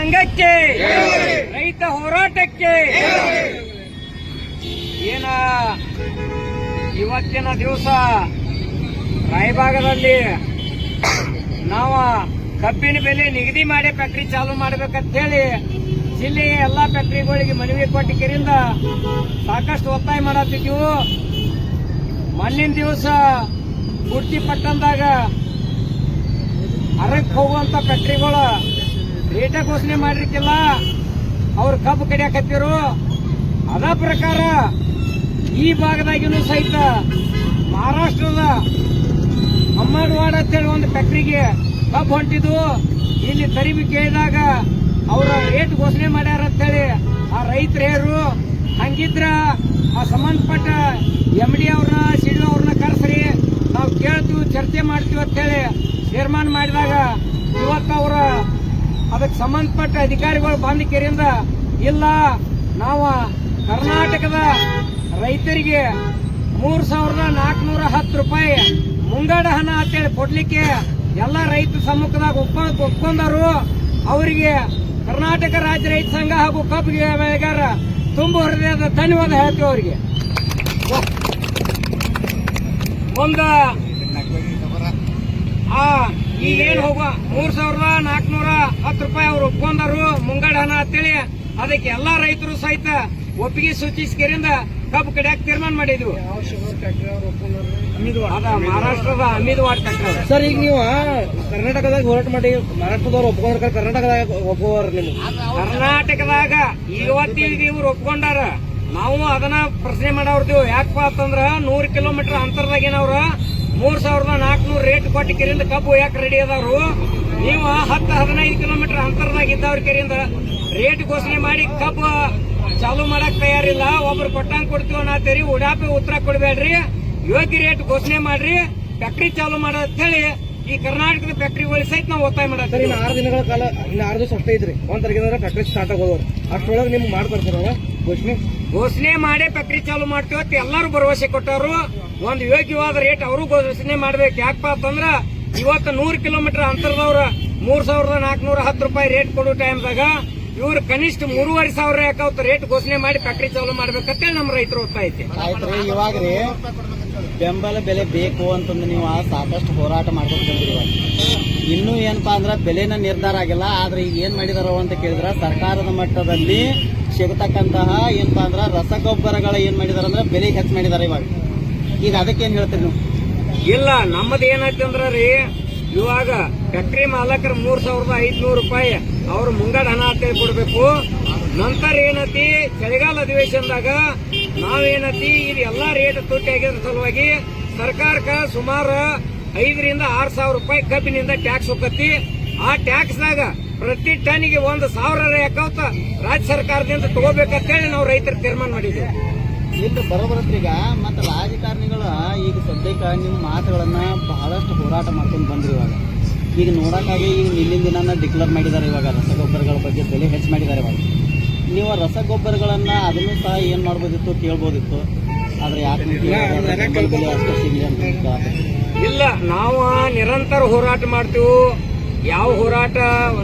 ಸಂಘಕ್ಕೆ ರೈತ ಹೋರಾಟಕ್ಕೆ. ಏನ ಇವತ್ತಿನ ದಿವಸ ರಾಯಭಾಗದಲ್ಲಿ ನಾವು ಕಬ್ಬಿನ ಬೆಲೆ ನಿಗದಿ ಮಾಡಿ ಫ್ಯಾಕ್ಟ್ರಿ ಚಾಲು ಮಾಡ್ಬೇಕಂತ ಹೇಳಿ ಜಿಲ್ಲೆಯ ಎಲ್ಲಾ ಫ್ಯಾಕ್ಟ್ರಿಗಳಿಗೆ ಮನವಿ ಕೊಟ್ಟಿದ್ದರಿಂದ ಸಾಕಷ್ಟು ಒತ್ತಾಯ ಮಾಡತ್ತಿದ್ವು ಮಣ್ಣಿನ ದಿವಸ ಪೂರ್ತಿ ಪಟ್ಟಣದಾಗ ಅರಕ್ ಹೋಗುವಂತ ಫ್ಯಾಕ್ಟ್ರಿಗಳು ರೇಟ ಘೋಷಣೆ ಮಾಡಿರ್ಕಿಲ್ಲ ಅವ್ರ ಕಬ್ಬು ಕಡಿಯಾಕತ್ತಿರು. ಅದ ಪ್ರಕಾರ ಈ ಭಾಗದಾಗಿನೂ ಸಹಿತ ಮಹಾರಾಷ್ಟ್ರದ ಅಮ್ಮನವಾಡ ಅಂತೇಳಿ ಒಂದು ಫ್ಯಾಕ್ಟ್ರಿಗೆ ಕಬ್ಬು ಹೊಂಟಿದ್ವು ಇಲ್ಲಿ ತರಿಬಿ ಕೇಳಿದಾಗ ಅವರ ರೇಟ್ ಘೋಷಣೆ ಮಾಡ್ಯಾರ ಅಂತೇಳಿ ಆ ರೈತರು ಹಂಗಿದ್ರ ಆ ಸಂಬಂಧಪಟ್ಟ ಎಂ ಡಿ ಅವ್ರನ್ನ ಸಿ ಡಿ ಅವ್ರನ್ನ ಕರೆಸ್ರಿ. ನಾವು ಕೇಳ್ತೀವಿ, ಚರ್ಚೆ ಮಾಡ್ತೀವಿ ಅಂತೇಳಿ ತೀರ್ಮಾನ ಮಾಡಿದಾಗ ಇವತ್ತು ಅವರ ಅದಕ್ಕೆ ಸಂಬಂಧಪಟ್ಟ ಅಧಿಕಾರಿಗಳು ಬಂದ ಕೆರೆಯಿಂದ ಇಲ್ಲ, ನಾವು ಕರ್ನಾಟಕದ ರೈತರಿಗೆ ಮೂರು ಸಾವಿರದ ನಾಲ್ಕನೂರ ಹತ್ತು ರೂಪಾಯಿ ಮುಂಗಡ ಹಣ ಅಂತೇಳಿ ಕೊಡ್ಲಿಕ್ಕೆ ಎಲ್ಲ ರೈತ ಸಮ್ಮುಖದಾಗ ಒಪ್ಪ, ಒಪ್ಕೊಂಡರು. ಅವರಿಗೆ ಕರ್ನಾಟಕ ರಾಜ್ಯ ರೈತ ಸಂಘ ಹಾಗೂ ಕಬ್ಬು ಬೆಳೆಗಾರ ತುಂಬ ಹೃದಯದ ಧನ್ಯವಾದ ಹೇಳ್ತೇವೆ ಅವರಿಗೆ. ಒಂದು, ಆ ಈಗೇನ್ ಹೋಗುವ? ಮೂರ್ ಸಾವಿರದ ನಾಲ್ಕನೂರ ಹತ್ತು ರೂಪಾಯಿ ಅವ್ರು ಒಪ್ಕೊಂಡರು ಮುಂಗಡ ಹಣ ಅಂತೇಳಿ. ಅದಕ್ಕೆ ಎಲ್ಲಾ ರೈತರು ಸಹಿತ ಒಪ್ಪಿಗೆ ಸೂಚಿಸಿಕೆರಿಂದ ಕಬ್ಬು ಕಡಿಯಾಕ ತೀರ್ಮಾನ ಮಾಡಿದ್ವು. ಅದ ಮಹಾರಾಷ್ಟ್ರದ ಅಮಿದ್ವಾಡ್ ಸರ್ ಈಗ ನೀವು ಕರ್ನಾಟಕದಾಗ ಹೋರಾಟ ಮಾಡಿ ಮಹಾರಾಷ್ಟ್ರದವ್ರು ಒಪ್ಕೊಂಡ್ರ ಕರ್ನಾಟಕದಾಗ ಒಪ್ಪುವವ್ರ ನಿಮ್ಗೆ? ಕರ್ನಾಟಕದಾಗ ಇವತ್ತಿಗೆ ಇವ್ರು ಒಪ್ಕೊಂಡಾರ. ನಾವು ಅದನ್ನ ಪ್ರಶ್ನೆ ಮಾಡೋರ್ತೀವಿ ಯಾಕಪ್ಪ ಅಂತಂದ್ರ ನೂರು ಕಿಲೋಮೀಟರ್ ಅಂತರದಾಗ ಏನವ್ರ ಮೂರ್ ಸಾವಿರದ ಕೊಟ್ಟ ಕೆರೆಯಿಂದ ಕಬ್ಬು ಯಾಕೆ ರೆಡಿ ಅದಾರು ನೀವು ಹತ್ತು ಹದಿನೈದು ಕಿಲೋಮೀಟರ್ ಅಂತರದಾಗ ಇದ್ದವ್ರ ಕೆರೆಯಿಂದ ರೇಟ್ ಘೋಷಣೆ ಮಾಡಿ ಕಬ್ಬು ಚಾಲು ಮಾಡಕ್ ತಯಾರಿಲ್ಲ. ಒಬ್ರು ಕೊಟ್ಟಂಗ್ ಕೊಡ್ತೀವಿ ಅನ್ನತ್ತೀರಿ, ಉಡಾಪಿ ಉತ್ತರ ಕೊಡ್ಬೇಡ್ರಿ. ಯೋಗ್ಯ ರೇಟ್ ಘೋಷಣೆ ಮಾಡ್ರಿ. ಫ್ಯಾಕ್ಟ್ರಿ ಚಾಲು ಹೇಳಿ ಈ ಕರ್ನಾಟಕದ ಫ್ಯಾಕ್ಟ್ರಿ ಸಹಿತ ನಾವು ಒತ್ತಾಯ ಮಾಡ್ತೀವಿ ಆರು ದಿನಗಳ ಕಾಲ, ಇನ್ನು ಆರು ದಿವಸ ಅಷ್ಟೇ ಇದ್ರಿ. ಒಂದ್ ತಾರೀಕಿನ ಫ್ಯಾಕ್ಟ್ರಿ ಸ್ಟಾರ್ಟ್ ಆಗೋದವ್ರು ಅಷ್ಟೊಳಗೆ ನಿಮ್ಗೆ ಮಾಡ್ತಾರೆ ಘೋಷಣೆ? ಮಾಡಿ ಫ್ಯಾಕ್ಟ್ರಿ ಚಾಲು ಮಾಡ್ತೀವಿ. ಅಂತ ಎಲ್ಲರೂ ಭರವಸೆ ಕೊಟ್ಟವರು. ಒಂದು ಯೋಗ್ಯವಾದ ರೇಟ್ ಅವರು ಘೋಷಣೆ ಮಾಡ್ಬೇಕು. ಯಾಕಪ್ಪ ಅಂತಂದ್ರ ಇವತ್ತು ನೂರು ಕಿಲೋಮೀಟರ್ ಅಂತರದವ್ರ ಮೂರ್ ಸಾವಿರದ ನಾಲ್ಕನೂರ ಹತ್ತು ರೂಪಾಯಿ ರೇಟ್ ಕೊಡೋ ಟೈಮ್ದಾಗ ಇವರು ಕನಿಷ್ಠ ಮೂರುವರೆ ಸಾವಿರ ಯಾಕವತ್ತು ರೇಟ್ ಘೋಷಣೆ ಮಾಡಿ ಫ್ಯಾಕ್ಟ್ರಿ ಚಾಲು ಮಾಡ್ಬೇಕಂತೇಳಿ ನಮ್ಮ ರೈತರು ಒತ್ತಾಯ ಐತಿ ಆಯ್ತ್ರಿ, ಇವಾಗ ರೀ ಬೆಂಬಲ ಬೆಲೆ ಬೇಕು ಅಂತಂದು ನೀವು ಸಾಕಷ್ಟು ಹೋರಾಟ ಮಾಡ್ಕೊಂಡು ಇನ್ನೂ ಏನಪ್ಪಾ ಅಂದ್ರೆ ಬೆಲೆನ ನಿರ್ಧಾರ ಆಗಿಲ್ಲ, ಆದ್ರೆ ಈಗ ಏನ್ ಮಾಡಿದಾರ ಅಂತ ಕೇಳಿದ್ರ ಸರ್ಕಾರದ ಮಟ್ಟದಲ್ಲಿ ಸಿಗತಕ್ಕಂತಹ ಏನಪ್ಪ ಅಂದ್ರೆ ರಸಗೊಬ್ಬರಗಳ ಏನ್ ಮಾಡಿದಾರೆ ಅಂದ್ರೆ ಬೆಲೆ ಹೆಚ್ಚು ಮಾಡಿದಾರೆ ಇವಾಗ. ಈಗ ಅದಕ್ಕೆ ಏನ್ ಹೇಳ್ತೀರಿ ನೀವು? ಇಲ್ಲ, ನಮ್ಮದು ಏನೈತಿ ಅಂದ್ರ ರೀ, ಇವಾಗ ಫ್ಯಾಕ್ಟ್ರಿ ಮಾಲಕರ ಮೂರ್ ಸಾವಿರದ ಐದ್ನೂರು ರೂಪಾಯಿ ಅವ್ರ ಮುಂಗಡ ಹಣ ಅಂತೇಳಿ ಕೊಡಬೇಕು ನಂತರ ಏನತಿ, ಚಳಿಗಾಲ ಅಧಿವೇಶನದಾಗ ನಾವೇನತಿ ಇದು ಎಲ್ಲಾ ರೇಟ್ ತುಟ್ಟಿ ಆಗಿದ್ರ ಸಲುವಾಗಿ ಸರ್ಕಾರಕ್ಕ ಸುಮಾರು ಐದರಿಂದ ಆರು ಸಾವಿರ ರೂಪಾಯಿ ಕಬ್ಬಿನಿಂದ ಟ್ಯಾಕ್ಸ್ ಹೋಗತಿ ಆ ಟ್ಯಾಕ್ಸ್ದಾಗ ಪ್ರತಿ ಟನ್ಗೆ ಒಂದು ಸಾವಿರ ಯಾಕವತ್ತ ರಾಜ್ಯ ಸರ್ಕಾರದಿಂದ ತಗೋಬೇಕಂತೇಳಿ ನಾವು ರೈತರು ತೀರ್ಮಾನ ಮಾಡಿದ್ವಿ. ಇಲ್ಲಿ ಬರೋಬರತ್ರಿ ಈಗ. ಮತ್ತೆ ರಾಜಕಾರಣಿಗಳು ಈಗ ಸದ್ಯಕ್ಕೆ ನಿಮ್ಮ ಮಾತುಗಳನ್ನ ಬಹಳಷ್ಟು ಹೋರಾಟ ಮಾಡ್ಕೊಂಡು ಬಂದ್ರಿ ಇವಾಗ. ಈಗ ನೋಡೋಕ್ಕಾಗಿ ಈಗ ನಿನ್ನಿನ ದಿನ ಡಿಕ್ಲೇರ್ ಮಾಡಿದ್ದಾರೆ ಇವಾಗ ರಸಗೊಬ್ಬರಗಳ ಬಗ್ಗೆ ಬೆಲೆ ಹೆಚ್ಚು ಮಾಡಿದ್ದಾರೆ ಇವಾಗ. ನೀವು ರಸಗೊಬ್ಬರಗಳನ್ನ ಅದನ್ನು ಸಹ ಏನ್ ಮಾಡ್ಬೋದಿತ್ತು ಕೇಳ್ಬೋದಿತ್ತು. ಆದ್ರೆ ಯಾಕೆ. ಇಲ್ಲ ನಾವು ನಿರಂತರ ಹೋರಾಟ ಮಾಡ್ತೀವಿ ಯಾವ ಹೋರಾಟ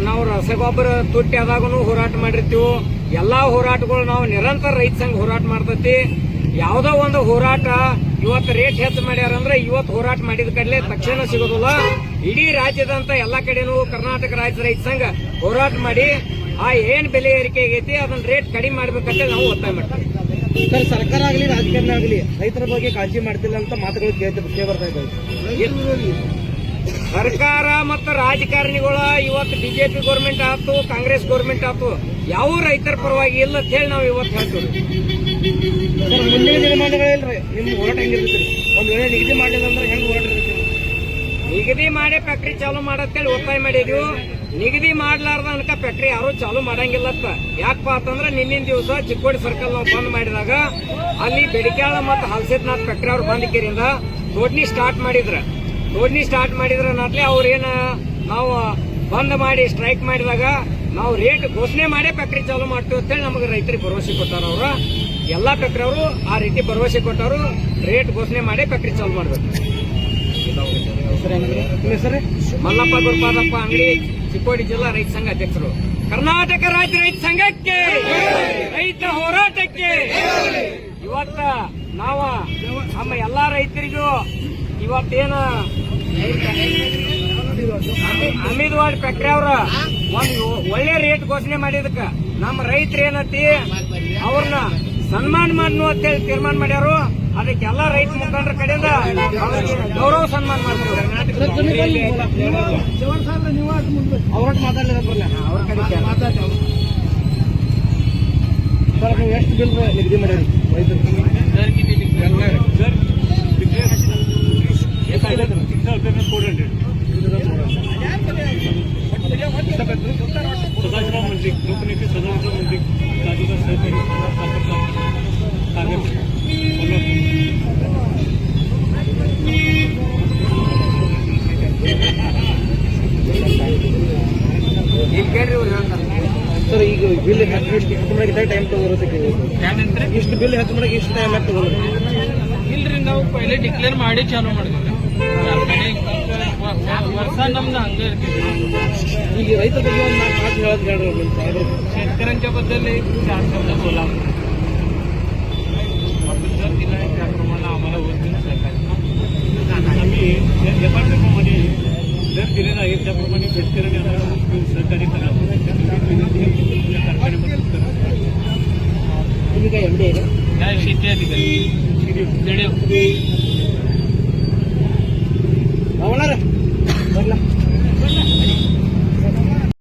ನಾವು ರಸಗೊಬ್ಬರ ತುಟ್ಟಿ ಆದಾಗೂ ಹೋರಾಟ ಮಾಡಿರ್ತೀವಿ ಎಲ್ಲಾ ಹೋರಾಟಗಳು ನಾವು ನಿರಂತರ ರೈತ ಸಂಘ ಹೋರಾಟ ಮಾಡ್ತೈತಿ. ಯಾವುದೋ ಒಂದು ಹೋರಾಟ ಇವತ್ತು ರೇಟ್ ಹೆಚ್ಚು ಮಾಡ್ಯಾರ ಅಂದ್ರೆ ಇವತ್ತು ಹೋರಾಟ ಮಾಡಿದ ಕಡಲೆ ತಕ್ಷಣ ಸಿಗೋದಿಲ್ಲ. ಇಡೀ ರಾಜ್ಯದಂತ ಎಲ್ಲಾ ಕಡೆನೂ ಕರ್ನಾಟಕ ರಾಜ್ಯ ರೈತ ಸಂಘ ಹೋರಾಟ ಮಾಡಿ ಆ ಏನ್ ಬೆಲೆ ಏರಿಕೆ ಆಗೈತಿ ಅದನ್ನ ರೇಟ್ ಕಡಿಮೆ ಮಾಡ್ಬೇಕಂತ ನಾವು ಒತ್ತಾಯ ಮಾಡ್ತೀವಿ. ಸರ್ ಸರ್ಕಾರ ಆಗಲಿ ರಾಜಕಾರಣ ಆಗಲಿ ರೈತರ ಬಗ್ಗೆ ಕಾಳಜಿ ಮಾಡ್ತಿಲ್ಲ ಅಂತ ಮಾತುಗಳು ಕೇಳ್ತಾ ಬರ್ತಾ ಇದ್ದಾವೆ. ಸರ್ಕಾರ ಮತ್ತು ರಾಜಕಾರಣಿಗಳ ಇವತ್ತು ಬಿಜೆಪಿ ಗೌರ್ಮೆಂಟ್ ಆಯ್ತು ಕಾಂಗ್ರೆಸ್ ಗೌರ್ಮೆಂಟ್ ಆಯ್ತು ಯಾವ ರೈತರ ಪರವಾಗಿ ಇಲ್ಲ ಅಂತ ಹೇಳಿ ನಾವು ಇವತ್ತು ಹೇಳ್ತೀವಿ. ಮುಂದಿನ ದಿನಮಾನಗಳಲ್ಲಿ ನಿಮ್ಮ ಹೋರಾಟ ಹೆಂಗಿರ್ತೈತಿ ಒಂದು ವೇಳೆ ನಿಗದಿ ಮಾಡಿಲ್ಲ ಅಂದ್ರೆ ಹೆಂಗ್ ಹೋರಾಟ ನಿಗದಿ ಮಾಡಿ ಫ್ಯಾಕ್ಟ್ರಿ ಚಾಲೂ ಮಾಡತ್ತೇಳಿ ಒತ್ತಾಯ ಮಾಡಿದ್ವಿ. ನಿಗದಿ ಮಾಡ್ಲಾರ್ದ ಅನ್ಕ ಫ್ಯಾಕ್ಟ್ರಿ ಯಾರು ಚಾಲೂ ಮಾಡಂಗಿಲ್ಲತ್ತ ಯಾಕಪ್ಪ ಅಂತಂದ್ರೆ ನಿನ್ನಿನ ದಿವಸ ಚಿಕ್ಕೋಡಿ ಸರ್ಕಲ್ ನಾವು ಬಂದ್ ಮಾಡಿದಾಗ ಅಲ್ಲಿ ಬೆಡಿಕಾಳ ಮತ್ತು ಹಲ್ಸಿದ್ನಾಥ್ ಫ್ಯಾಕ್ಟ್ರಿ ಅವ್ರು ಬಂದಿಕ್ಕಿರಿಂದ ಕೇರಿಂದ ಸ್ಟಾರ್ಟ್ ಮಾಡಿದ್ರ. ಟೋಟ್ನಿ ಸ್ಟಾರ್ಟ್ ಮಾಡಿದ್ರ ನಾಟ್ಲಿ ಅವ್ರೇನ ನಾವು ಬಂದ್ ಮಾಡಿ ಸ್ಟ್ರೈಕ್ ಮಾಡಿದಾಗ ನಾವು ರೇಟ್ ಘೋಷಣೆ ಮಾಡೇ ಫ್ಯಾಕ್ಟ್ರಿ ಚಾಲೂ ಮಾಡ್ತೀವಿ ಅಂತೇಳಿ ನಮಗೆ ರೈತರಿಗೆ ಭರವಸೆ ಕೊಟ್ಟಾರ ಅವ್ರ. ಎಲ್ಲಾ ಫ್ಯಾಕ್ಟ್ರಿ ಅವರು ಆ ರೀತಿ ಭರವಸೆ ಕೊಟ್ಟವರು ರೇಟ್ ಘೋಷಣೆ ಮಾಡೇ ಫ್ಯಾಕ್ಟ್ರಿ ಚಾಲೂ ಮಾಡ್ಬೇಕು. ಮಲ್ಲಪ್ಪ ಗುರುಪಾದಪ್ಪ ಅಂಗಡಿ ಚಿಕ್ಕೋಡಿ ಜಿಲ್ಲಾ ರೈತ ಸಂಘ ಅಧ್ಯಕ್ಷರು. ಕರ್ನಾಟಕ ರಾಜ್ಯ ರೈತ ಸಂಘಕ್ಕೆ ರೈತ ಹೋರಾಟಕ್ಕೆ. ಇವತ್ತ ನಾವ ನಮ್ಮ ಎಲ್ಲಾ ರೈತರಿಗೂ ಇವತ್ತೇನ ಅಮಿದ್ವಾಡ್ ಪೆಟ್ರೆ ಅವ್ರ ಒಂದು ಒಳ್ಳೆ ರೇಟ್ ಘೋಷಣೆ ಮಾಡಿದಕ್ಕ ನಮ್ಮ ರೈತರು ಏನತಿ ಅವ್ರನ್ನ ಸನ್ಮಾನ ಮಾಡ್ನು ಅಂತೇಳಿ ತೀರ್ಮಾನ ಮಾಡ್ಯಾರು. ಅದಕ್ಕೆ ಎಲ್ಲಾ ರೈತ ಮುಖಂಡರ ಕಡೆಯಿಂದ ಅವ್ರಿಗೆ ಗೌರವ ಸನ್ಮಾನ ನೀವು ಎಷ್ಟು ಬಿಲ್ ನಿಗದಿ ಮಾಡ್ಯಾರ ರೈತರು? सदाशिवराव ಸರ್ ಈಗ ಬಿಲ್ ಹತ್ತು ಎಷ್ಟು ಮನೆಗೆ ಟೈಮ್ ತಗೋರೋದಕ್ಕೆ ಇಷ್ಟು ಬಿಲ್ ಹತ್ತು ಮನೆಗೆ ಇಷ್ಟು ಟೈಮ್ ತಗೋಬೇಕು ಇಲ್ರಿ ನಾವು ಪೈಲೆ ಡಿಕ್ಲೇರ್ ಮಾಡಿ ಚಾಲೂ ಮಾಡಿದ್ವಿ. शेतकऱ्यांच्या बद्दल एक चार शब्द बोला आपण आम्हाला वोट देऊ डिपार्टमेंटमध्ये जर दिले नाही त्याप्रमाणे शेतकऱ्यांनी आम्हाला वोट काय एमडी आहे शेती. अधिकारी